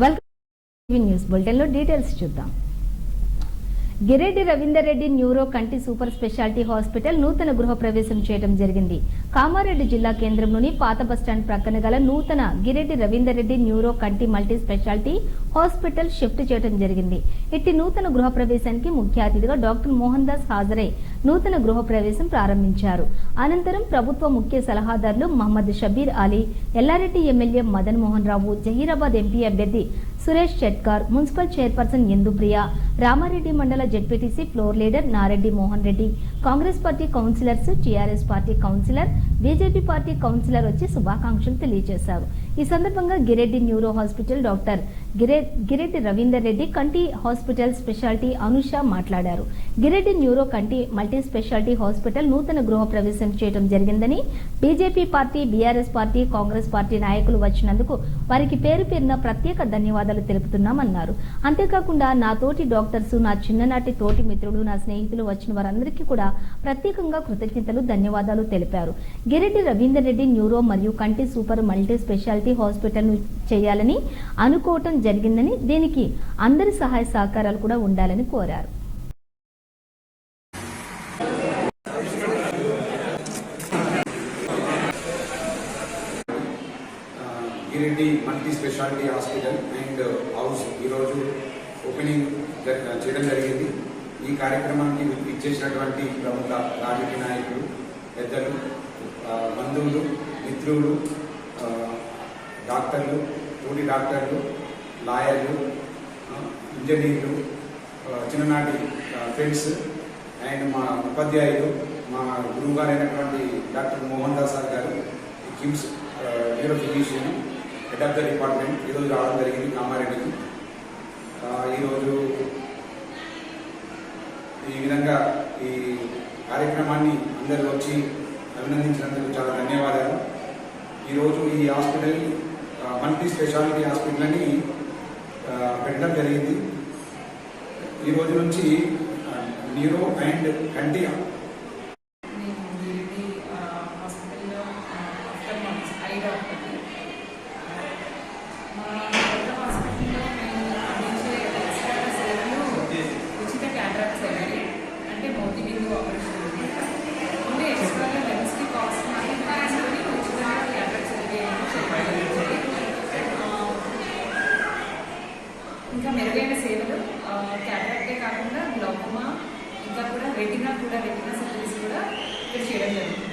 Welcome news బులెటిన్లో details చూద్దాం. Gireddy Ravinder Reddy neuro కంటి సూపర్ స్పెషాలిటీ హాస్పిటల్ నూతన గృహ ప్రవేశం చేయడం జరిగింది. కామారెడ్డి జిల్లా కేంద్రంలోని పాత బస్టాండ్ ప్రక్కన గల నూతన గిరెడ్డి రవీందర్ రెడ్డి న్యూరో కంటి మల్టీ స్పెషాలిటీ హాస్పిటల్ షిఫ్ట్ చేయడం జరిగింది. ఇట్టి నూతన గృహ ప్రవేశానికి ముఖ్య అతిథిగా డాక్టర్ మోహన్ దాస్ హాజరై నూతన గృహ ప్రవేశం ప్రారంభించారు. అనంతరం ప్రభుత్వ ముఖ్య సలహాదారులు మహమ్మద్ షబీర్ అలీ ఎల్లారెడ్డి ఎమ్మెల్యే మదన్ మోహన్ రావు జహీరాబాద్ ఎంపీ అభ్యర్థి Suresh Shetkar municipal chairperson Indupriya Ramareddy mandal ZPTC floor leader Nareddy Mohan Reddy Congress party councillors TRS party councillor BJP party councillor వచ్చి శుభాకాంక్షలు తెలియజేశారు. ఈ సందర్భంగా Gireddy neuro hospital doctor Gireddy Ravinder Reddy కంటి hospital speciality Anusha మాట్లాడారు. Gireddy neuro కంటి multi speciality hospital నూతన గృహ ప్రవేశం చేయడం జరిగిందని BJP party BRS party Congress party నాయకులు వచ్చినందుకు వారికి పేరు పేరున ప్రత్యేక ధన్యవాదాలు తెలుపుతున్నామన్నారు. అంతేకాకుండా నా తోటి డాక్టర్స్ నా చిన్ననాటి తోటి మిత్రులు నా స్నేహితులు వచ్చిన వారందరికీ కూడా ప్రత్యేకంగా కృతజ్ఞతలు ధన్యవాదాలు తెలిపారు. గిరెడ్డి రవీందర్ రెడ్డి న్యూరో మరియు కంటి సూపర్ మల్టీ స్పెషాలిటీ హాస్పిటల్ హాస్పిటల్ను చేయాలని అనుకోవటం జరిగిందని దీనికి అందరి సహాయ సహకారాలు కూడా ఉండాలని కోరారు. Gireddy multi speciality hospital and house ఈరోజు ఓపెనింగ్ చేయడం జరిగింది. ఈ కార్యక్రమానికి ఇచ్చేసినటువంటి ప్రముఖ రాజకీయ నాయకులు పెద్దలు బంధువులు మిత్రులు డాక్టర్లు తోటి డాక్టర్లు లాయర్లు ఇంజనీర్లు చిన్ననాటి ఫ్రెండ్స్ అండ్ మా ఉపాధ్యాయులు మా గురువు గారైనటువంటి డాక్టర్ మోహన్ దాస్ సార్ గారు KIMS neuro physician head of the department ఈరోజు రావడం జరిగింది కామారెడ్డికి. ఈరోజు ఈ విధంగా ఈ కార్యక్రమాన్ని అందరూ వచ్చి అభినందించినందుకు చాలా ధన్యవాదాలు. ఈరోజు ఈ హాస్పిటల్ మల్టీ స్పెషాలిటీ హాస్పిటల్ని పెట్టడం జరిగింది. ఈ రోజు నుంచి ఆ, న్యూరో అండ్ కంటి ఇంకా మెరుగైన సేవలు క్యాటరాక్టే కాకుండా గ్లౌకోమా ఇంకా కూడా రెటినా కూడా రెటినా సర్జరీస్ కూడా ఇక్కడ చేయడం జరుగుతుంది